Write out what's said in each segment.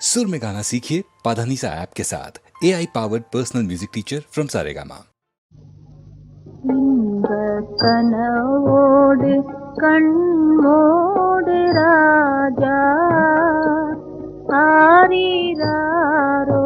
सुर में गाना सीखिए पाधानीसा ऐप के साथ A I powered personal music teacher from Saregama இன்ப கனவோடு கண்மோடு ராஜா ஆரிராரோ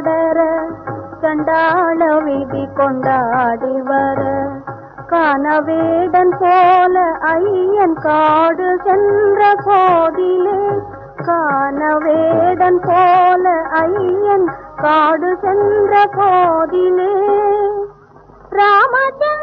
தொடர சண்டாள விதி கொண்டாடி வர. கானவேடன் போல ஐயன் காடு சென்ற போதிலே கானவேடன் போல ஐயன் காடு சென்ற போதிலே. ராமச்சந்திர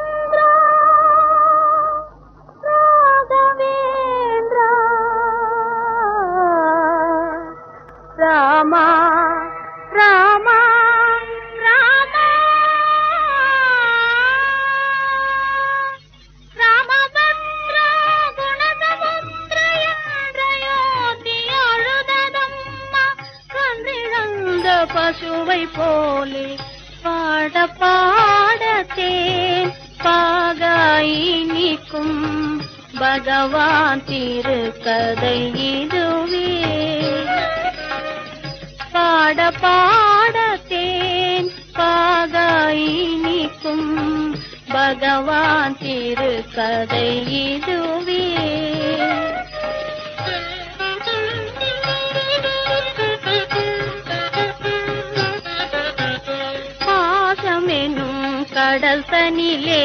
பசுவை போலே பாட பாடத்தேன். பாகாய் நிற்கும் பகவான் திருக்கதை இதுவே. பாட பாடத்தேன் பாகாய் நிற்கும் பகவான் திருக்கதை இதுவே. கடல் தனிலே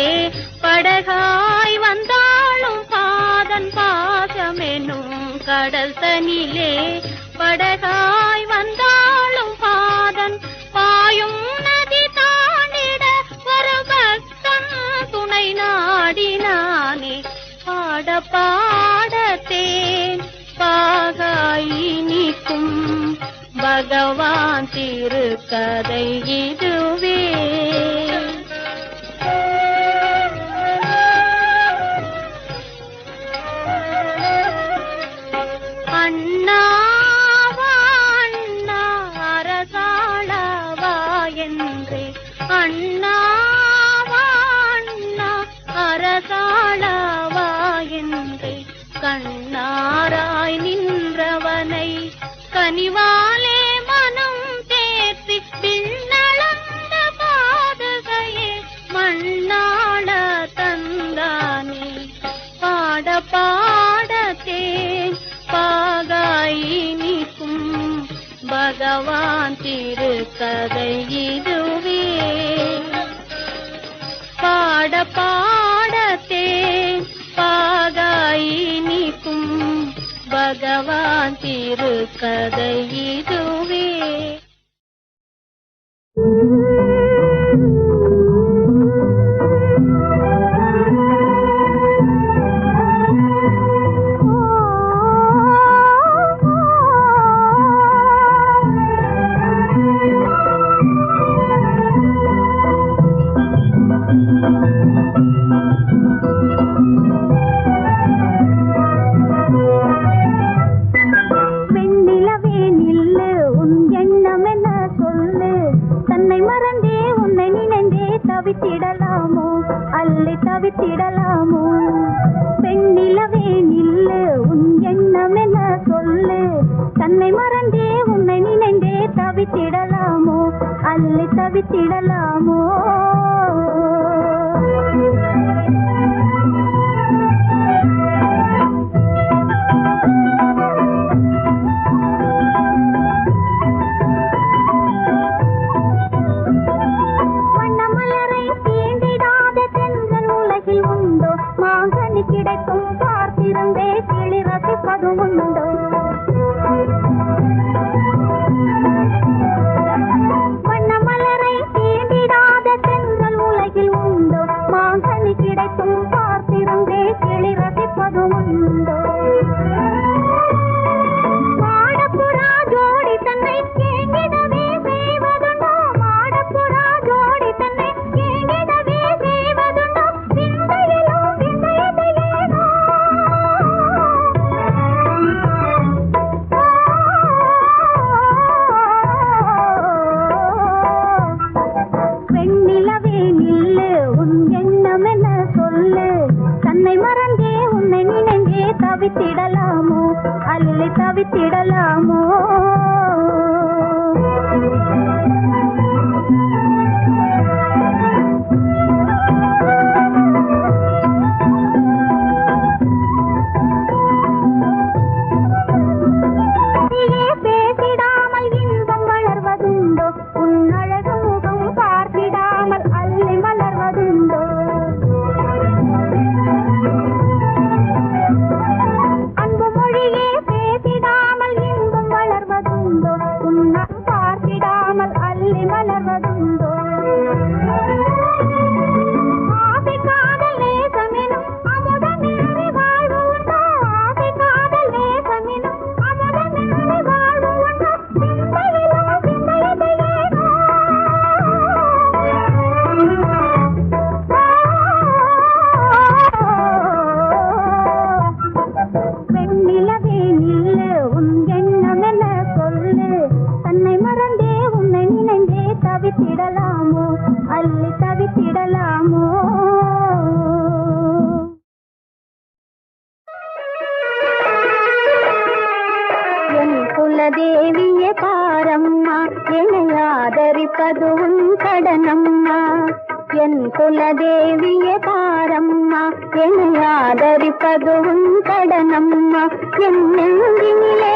படகாய் வந்தாலும் பாதன் பாசமெனும் கடல் தனிலே படகாய் வந்தாலும் பாதன் பாயும் நதி தாண்டிட ஒரு பக்தன் துணை நாடினானே. பாட பாடத்தேன் பாகாய் நிற்கும் பகவான் திருக்கதை இது. என்று. அண்ணாவா அண்ணா அரசாளவா என்று. கண்ணாராய் நின்றவனை கனிவாலே பாடத்தே பாகாயி நிற்கும் பகவான் திருக்கதை இதுவே. விடலாமோ அல்லை தவித்திடலாமோ? பெண்ணிலவே நில்லு உன் எண்ணம் என்ன சொல்லு? தன்னை மறந்தே உன்னை நினைந்தே தவித்திடலாமோ? அல்லை தவித்திடலாமோ? அதுவும் తవి తిడలాము అల్లి తవి తిడలాము. காலதேவிய காரம்மா என்னை ஆதரிப்பது உன் கடனம்மா. என் குலதேவிய காரம்மா என்னை ஆதரிப்பது உன் கடனம்மா. என் நெஞ்சினிலே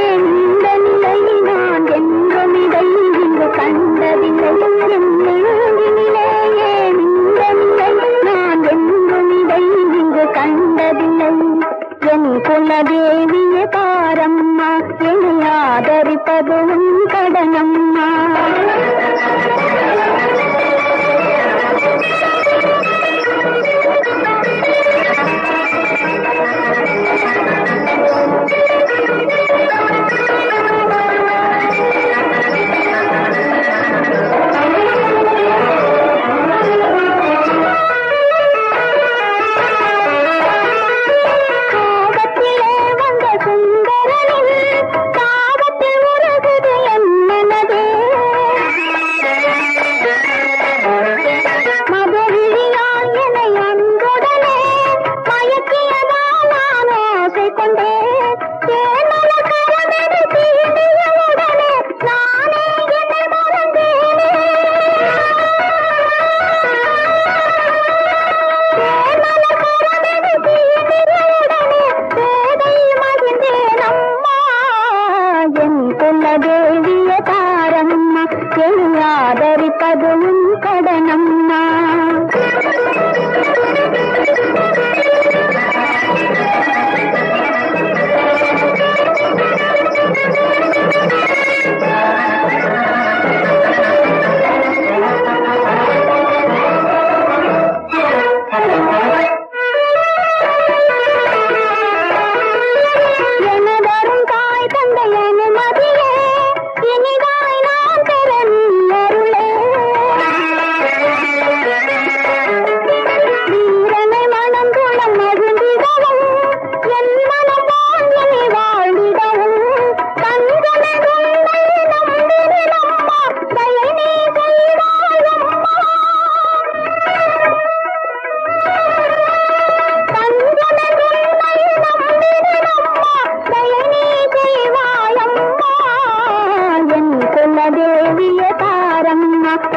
ஏன் இந்த நிலை நான் என்றும் இதை இங்கு கண்டதில்லை. என் நெஞ்சினிலே என் குலதேவிய பாரம்மா என்னை ஆதரிப்பதும் கடனம்மா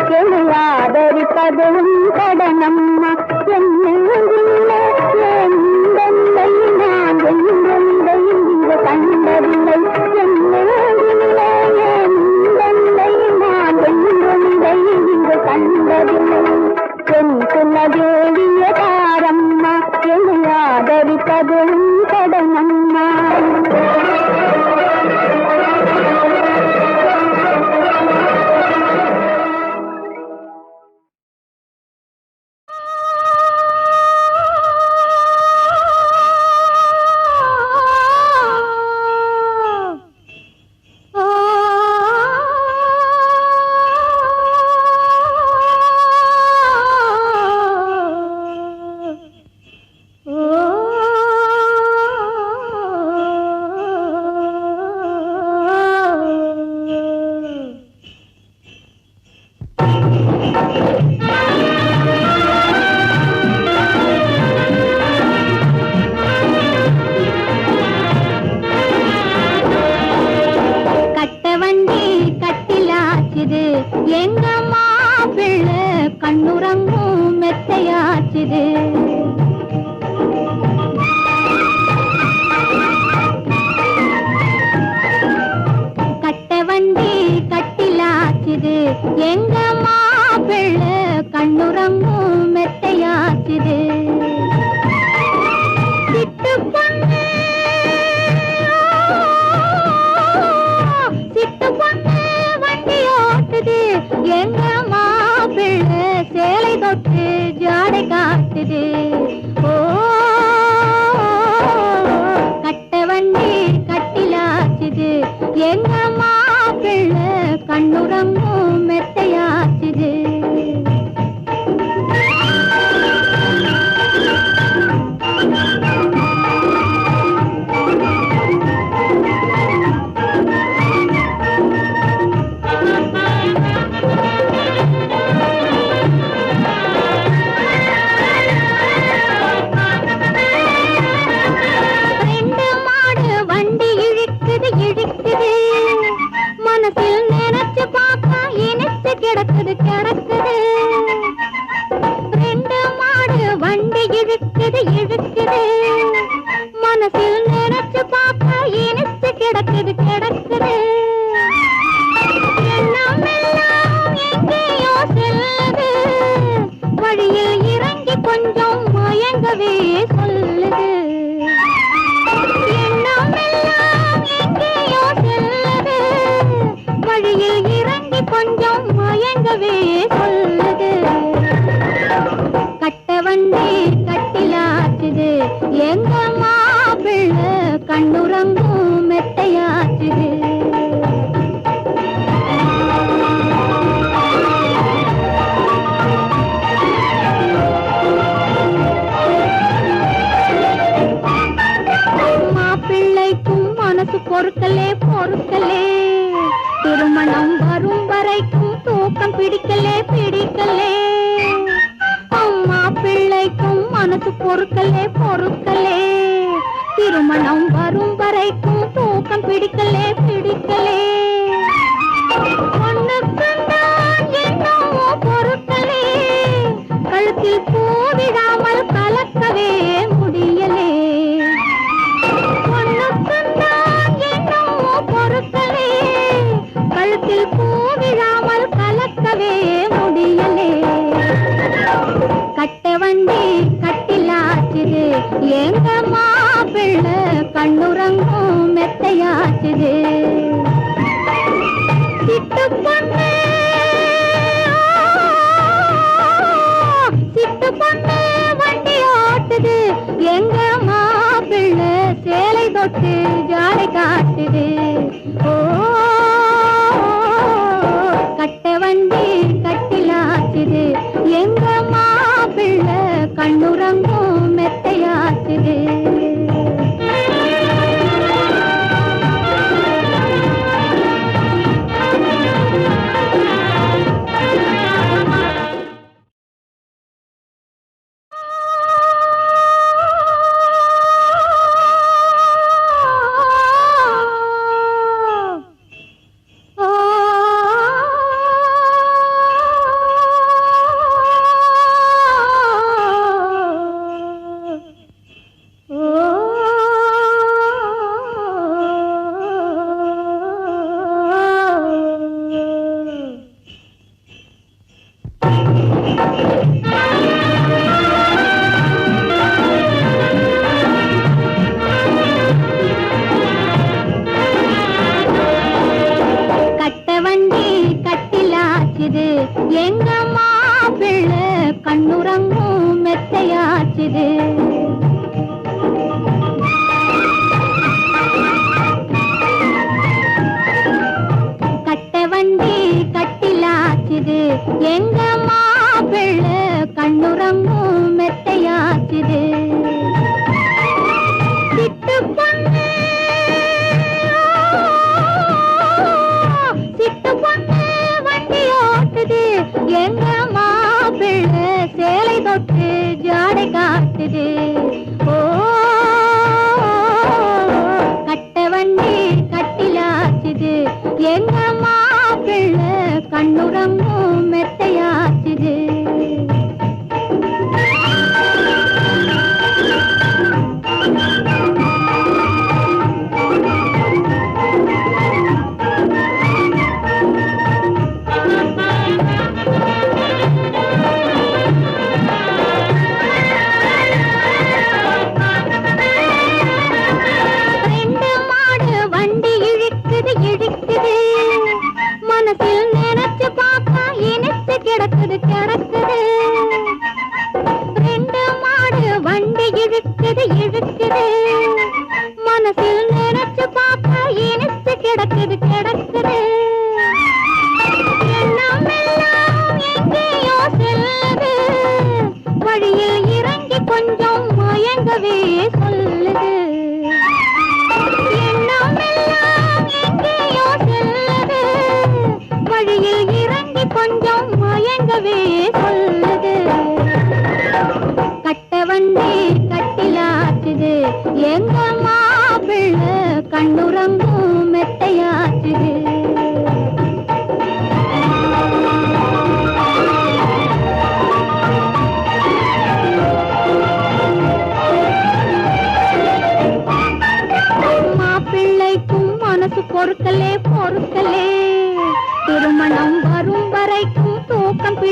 என்னை ஆதரிப்பதும் கடனம்மா. என்னை ಸಿಕ್ಕಿದೆ எங்க மாப்பிள்ள? கண்ணுறங்கும் மெத்தையா இழுக்குது இழுக்கு திருமணம் வரும் வரைக்கும் தூக்கம் பிடிக்கலே பிடிக்கலே. அம்மா பிள்ளைக்கும் மனசு பொறுக்கலே பொறுக்கலே. திருமணம் வரும் வரைக்கும் தூக்கம் பிடிக்கலே பிடிக்கலே. காத்து ஜாடை காட்டுது? ஓ கட்ட வண்டி கட்டில் ஆச்சுது எங்க மாப்பிள்ள கண்ணுரங்கும் மெத்தையாச்சுது.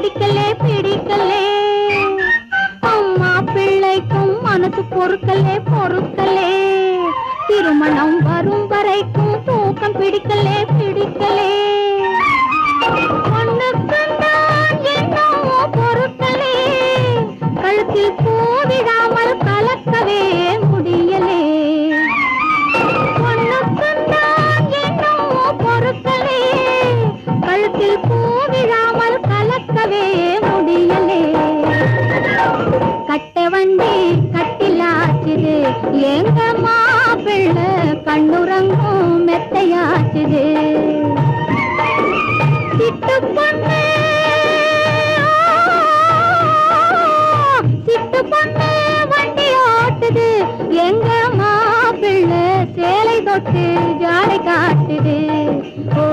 பிடிக்கலே பிடிக்கலே. அம்மா பிள்ளைக்கும் மனசு பொறுக்கலே பொறுக்கலே. திருமணம் வரும் வரைக்கும் தூக்கம் பிடிக்கலே பிடிக்கலே. பொருட்களே கழுத்தில் போவிடாமல் கலக்கவே மனமும் மெத்தையாக்குது சிட்டு பொண்ணு சிட்டு பொண்ணு வண்டி ஓட்டுது. எங்க மாப்பிள்ளை சேலை தொட்டு ஜாடை காட்டுது. ஓ